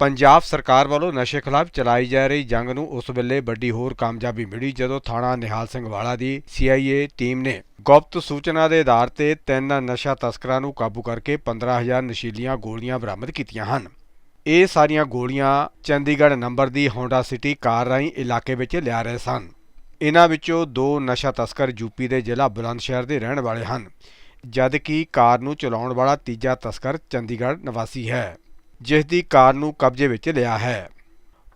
ਪੰਜਾਬ ਸਰਕਾਰ ਵੱਲੋਂ ਨਸ਼ੇ ਖਿਲਾਫ ਚਲਾਈ ਜਾ ਰਹੀ ਜੰਗ ਨੂੰ ਉਸ ਵੇਲੇ ਵੱਡੀ ਹੋਰ ਕਾਮਯਾਬੀ ਮਿਲੀ ਜਦੋਂ ਥਾਣਾ ਨਿਹਾਲ ਸਿੰਘ ਵਾਲਾ ਦੀ CIA ਟੀਮ ਨੇ ਗੁਪਤ ਸੂਚਨਾ ਦੇ ਆਧਾਰ ਤੇ ਤਿੰਨ ਨਸ਼ਾ ਤਸਕਰਾਂ ਨੂੰ ਕਾਬੂ ਕਰਕੇ 15000 ਨਸ਼ੀਲੀਆਂ ਗੋਲੀਆਂ ਬਰਾਮਦ ਕੀਤੀਆਂ ਹਨ। ਇਹ ਸਾਰੀਆਂ ਗੋਲੀਆਂ ਚੰਡੀਗੜ੍ਹ ਨੰਬਰ ਦੀ ਹੋਂਡਾ ਸਿਟੀ ਕਾਰ ਰਾਹੀਂ ਇਲਾਕੇ ਵਿੱਚ ਲਿਆ ਰਹੇ ਸਨ। ਇਹਨਾਂ ਵਿੱਚੋਂ ਦੋ ਨਸ਼ਾ ਤਸਕਰ ਯੂਪੀ ਦੇ ਜ਼ਿਲ੍ਹਾ ਬੁਲੰਦਸ਼ਹਿਰ ਦੇ ਰਹਿਣ ਵਾਲੇ ਹਨ, ਜਦਕਿ ਕਾਰ ਨੂੰ ਚਲਾਉਣ ਵਾਲਾ ਤੀਜਾ ਤਸਕਰ ਚੰਡੀਗੜ੍ਹ ਨਿਵਾਸੀ ਹੈ। ਜਿਸ ਦੀ ਕਾਰ ਨੂੰ ਕਬਜ਼ੇ ਵਿੱਚ ਲਿਆ ਹੈ।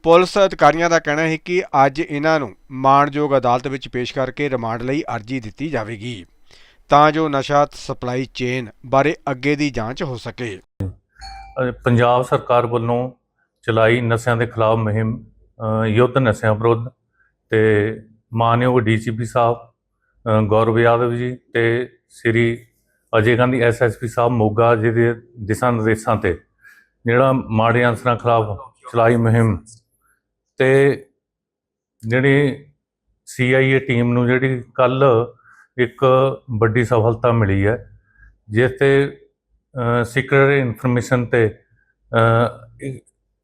ਪੁਲਿਸ ਅਧਿਕਾਰੀਆਂ ਦਾ ਕਹਿਣਾ ਹੈ ਕਿ ਅੱਜ ਇਹਨਾਂ ਨੂੰ ਮਾਣਯੋਗ ਅਦਾਲਤ ਵਿੱਚ ਪੇਸ਼ ਕਰਕੇ ਰਿਮਾਂਡ ਲਈ ਅਰਜ਼ੀ ਦਿੱਤੀ ਜਾਵੇਗੀ, ਤਾਂ ਜੋ ਨਸ਼ਾ ਸਪਲਾਈ ਚੇਨ ਬਾਰੇ ਅੱਗੇ ਦੀ ਜਾਂਚ ਹੋ ਸਕੇ। ਪੰਜਾਬ ਸਰਕਾਰ ਵੱਲੋਂ ਚਲਾਈ ਨਸ਼ਿਆਂ ਦੇ ਖਿਲਾਫ ਮੁਹਿੰਮ ਯੁੱਧ ਨਸ਼ਿਆਂ ਵਿਰੁੱਧ ਤੇ ਮਾਨਯੋਗ ਡੀਜੀਪੀ ਸਾਹਿਬ ਗੌਰਵ ਯਾਦਵ ਜੀ ਤੇ ਸ੍ਰੀ ਅਜੇ ਗਾਂਧੀ ਐਸਐਸਪੀ ਸਾਹਿਬ ਮੋਗਾ ਜੀ ਦੇ ਦਿਸ਼ਾ ਨਿਰਦੇਸ਼ਾਂ ਤੇ ਜਿਹੜਾ ਮਾੜੇ ਅਨਸਰਾਂ ਖਿਲਾਫ ਚਲਾਈ ਮੁਹਿੰਮ ਤੇ ਜਿਹੜੀ ਸੀਆਈਏ ਟੀਮ ਨੂੰ ਜਿਹੜੀ ਕੱਲ ਇੱਕ ਵੱਡੀ ਸਫਲਤਾ ਮਿਲੀ ਹੈ ਜਿਸ ਤੇ ਸੀਕ੍ਰੇਟ ਇਨਫੋਰਮੇਸ਼ਨ ਤੇ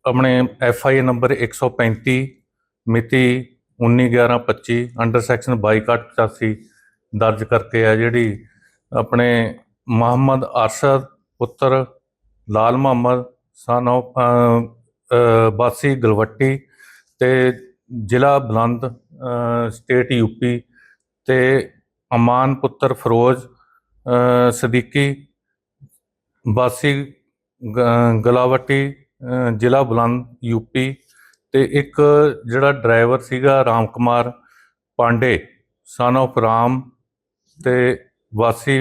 ਆਪਣੇ ਐਫ ਆਈ ਨੰਬਰ 135 ਮਿਤੀ 19/11/25 ਅੰਡਰ ਸੈਕਸ਼ਨ 22/85 ਦਰਜ ਕਰਕੇ ਹੈ, ਜਿਹੜੀ ਆਪਣੇ ਮੁਹੰਮਦ ਅਰਸ਼ਦ ਪੁੱਤਰ ਲਾਲ ਮੁਹੰਮਦ ਸਨ of ਬਾਸੀ ਗਲਵੱਟੀ ਤੇ ਜ਼ਿਲ੍ਹਾ ਬੁਲੰਦ ਅ, ਸਟੇਟ ਯੂਪੀ ਤੇ ਅਮਾਨ ਪੁੱਤਰ ਫਿਰੋਜ਼ ਸਦੀਕੀ ਬਾਸੀ ਗ- ਗਲਾਵਟੀ ਜ਼ਿਲ੍ਹਾ ਬੁਲੰਦ ਯੂਪੀ ਤੇ ਇੱਕ ਜਿਹੜਾ ਡਰਾਈਵਰ ਸੀਗਾ ਰਾਮ ਕੁਮਾਰ ਪਾਂਡੇ ਸਨ of ਰਾਮ ਤੇ ਵਾਸੀ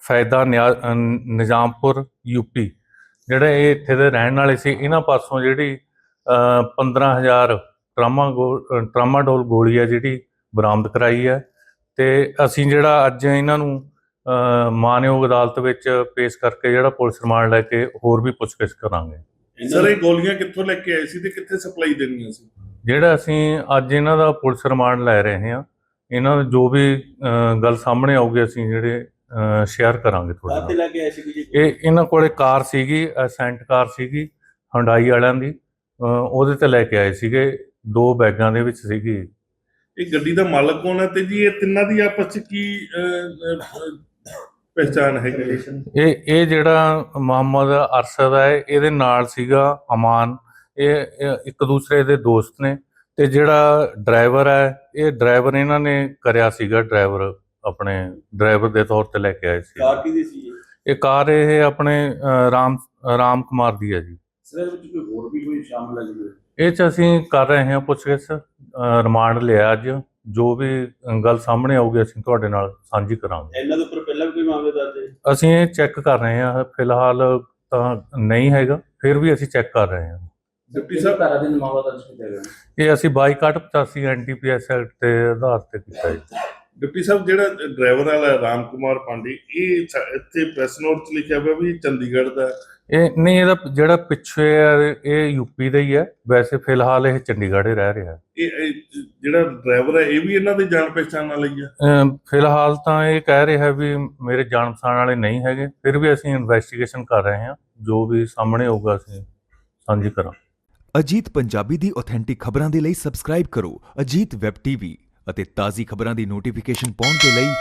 ਫੈਦਾ ਨਿਆ- ਅ, ਨਿਜ਼ਾਮਪੁਰ ਯੂਪੀ ਜਿਹੜੇ ਇਹ ਇੱਥੇ ਦੇ ਰਹਿਣ ਵਾਲੇ ਸੀ ਇਹਨਾਂ ਪਾਸੋਂ ਜਿਹੜੀ ਅ, 15000 ਟਰਾਮਾ ਟਰਾਮਾਡੋਲ ਗੋਲੀ ਹੈ ਜਿਹੜੀ ਬਰਾਮਦ ਕਰਾਈ ਹੈ ਤੇ ਅਸੀਂ ਜਿਹੜਾ ਅੱਜ ਇਹਨਾਂ ਨੂੰ ਮਾਨਯੋਗ ਅਦਾਲਤ ਵਿੱਚ ਪੇਸ਼ ਕਰਕੇ ਜਿਹੜਾ ਪੁਲਿਸ ਰਿਮਾਂਡ ਲੈ ਕੇ ਹੋਰ ਵੀ ਪੁੱਛਗਿੱਛ ਕਰਾਂਗੇ। ਸਰ ਇਹ ਗੋਲੀਆਂ ਕਿੱਥੋਂ ਲੈ ਕੇ ਆਏ ਸੀ ਤੇ ਕਿੱਥੇ ਸਪਲਾਈ ਦੇਣੀਆਂ ਸੀ? ਜਿਹੜਾ ਅਸੀਂ ਅੱਜ ਇਹਨਾਂ ਦਾ ਪੁਲਿਸ ਰਿਮਾਂਡ ਲੈ ਰਹੇ ਹਾਂ ਇਹਨਾਂ ਦਾ ਜੋ ਵੀ ਗੱਲ ਸਾਹਮਣੇ ਆਊਗੀ ਅਸੀਂ ਜਿਹੜੇ ਸ਼ੇਅਰ ਕਰਾਂਗੇ ਤੁਹਾਡੇ ਕਾਹਤੇ ਨਾਲ। ਲੈ ਕੇ ਆਏ ਸੀ ਜੀ। ਇਹ ਇਹਨਾਂ ਕੋਲੇ ਕਾਰ ਸੀਗੀ ਅਸੈਂਟ ਕਾਰ ਸੀਗੀ ਹੁੰਡਾਈ ਵਾਲਿਆਂ ਦੀ। ਅ, ਉਹਦੇ ਤੇ ਲੈ ਕੇ ਆਏ ਸੀਗੇ ਦੋ ਬੈਗਾਂ ਦੇ ਵਿੱਚ ਸੀਗੀ। ਇਹ ਗੱਡੀ ਦਾ ਮਾਲਕ ਕੌਣ ਹੈ ਤੇ ਜੀ ਇਹ ਤਿੰਨਾਂ ਦੀ ਆਪਸ ਚ ਕੀ ਅਹ, ਅਹ, ਪਹਿਚਾਣ ਹੈਗੀ ਹੈ? ਇਹ ਇਹ ਜਿਹੜਾ ਮੁਹੰਮਦ ਅਰਸ਼ਦ ਹੈ ਇਹਦੇ ਨਾਲ ਸੀਗਾ ਅਮਾਨ। ਇਹ ਇਹ ਇੱਕ ਦੂਸਰੇ ਦੇ ਦੋਸਤ ਨੇ। ਤੇ ਜਿਹੜਾ ਡਰਾਈਵਰ ਹੈ ਇਹ ਡਰਾਈਵਰ ਇਹਨਾਂ ਨੇ ਕਰਿਆ ਸੀਗਾ ਡਰਾਈਵਰ। ਆਪਣੇ ਡਰਾਈਵਰ ਦੇ ਤੌਰ ਤੇ ਲੈ ਕੇ ਆਏ ਸੀ। ਕਾਰ ਕਿਹਦੀ ਸੀ ਜੀ ਇਹ ਕਾਰ ਇਹ ਆਪਣੇ ਅ, ਰਾਮ ਰਾਮ ਕੁਮਾਰ ਦੀ ਹੈ ਜੀ। ਸਰ ਇਹਦੇ ਵਿੱਚ ਕੋਈ ਹੋਰ ਵੀ ਕੋਈ ਸ਼ਾਮਲ ਹੈ ਜੀ? ਇਹ ਚ ਅਸੀਂ ਕਰ ਰਹੇ ਹਾਂ ਪੁੱਛਗਿੱਛ ਅ, ਰਿਮਾਂਡ ਲਿਆ ਅੱਜ। ਜੋ ਵੀ ਗੱਲ ਸਾਹਮਣੇ ਆਊਗੀ ਅਸੀਂ ਤੁਹਾਡੇ ਨਾਲ ਸਾਂਝੀ ਕਰਾਂਗੇ। ਇਹਨਾਂ ਦੇ ਉੱਪਰ ਪਹਿਲਾਂ ਵੀ ਕੋਈ ਮਾਮਲੇ ਦਰਜ ਹੈ? ਅਸੀਂ ਇਹ ਚੈੱਕ ਕਰ ਰਹੇ ਹਾਂ। ਫਿਲਹਾਲ ਤਾਂ ਨਹੀਂ ਹੈਗਾ। ਫਿਰ ਵੀ ਅਸੀਂ ਚੈੱਕ ਕਰ ਰਹੇ ਹਾਂ। ਡਿਪਟੀ ਸਾਹਿਬ ਧਾਰਾ ਦੇ ਮਾਮਲਾ ਦਰਜ ਕੀਤਾ ਗਿਆ। ਇਹ ਅਸੀਂ 2285 ਐਨਟੀਪੀਐਸ ਐਕਟ ਦੇ ਆਧਾਰ ਤੇ ਕੀਤਾ ਜੀ। ਡਿਪਟੀ ਸਾਹਿਬ ਜਿਹੜਾ ਡਰਾਈਵਰ ਵਾਲਾ ਰਾਮ ਕੁਮਾਰ ਪਾਂਡੇ ਇਹ ਇੱਥੇ ਪ੍ਰੈਸ ਨੋਟ 'ਚ ਲਿਖਿਆ ਹੋਇਆ ਵੀ ਚੰਡੀਗੜ੍ਹ ਦਾ। ਇਹ ਨਹੀਂ ਇਹਦਾ ਜਿਹੜਾ ਪਿੱਛੇ ਹੈ ਇਹ ਯੂਪੀ ਦਾ ਹੀ ਹੈ। ਵੈਸੇ ਫਿਲਹਾਲ ਇਹ ਚੰਡੀਗੜ੍ਹ ਹੀ ਰਹਿ ਰਿਹਾ। ਇਹ ਇਹ ਜਿਹੜਾ ਡਰਾਈਵਰ ਹੈ ਇਹ ਵੀ ਇਹਨਾਂ ਦੀ ਜਾਣ ਪਛਾਣ ਵਾਲਾ ਹੀ ਹੈ? ਫਿਲਹਾਲ ਤਾਂ ਇਹ ਕਹਿ ਰਿਹਾ ਵੀ ਮੇਰੇ ਜਾਣ ਪਛਾਣ ਵਾਲੇ ਨਹੀਂ ਹੈਗੇ। ਫਿਰ ਵੀ ਅਸੀਂ ਇਨਵੈਸਟੀਗੇਸ਼ਨ ਕਰ ਰਹੇ ਹਾਂ। ਜੋ ਵੀ ਸਾਹਮਣੇ ਆਊਗਾ ਅਸੀਂ ਸਾਂਝੀ ਕਰਾਂ ਅਜੀਤ ਪੰਜਾਬੀ ਦੀ ਆਥੈਂਟਿਕ ਖਬਰਾਂ ਦੇ ਲਈ ਸਬਸਕ੍ਰਾਈਬ ਕਰੋ। ਅਜੀਤ ਵੈਬ ਟੀਵੀ ਅਤੇ ਤਾਜ਼ੀ ਖਬਰਾਂ ਦੀ ਨੋਟੀਫਿਕੇਸ਼ਨ ਪਾਉਣ ਦੇ ਲਈ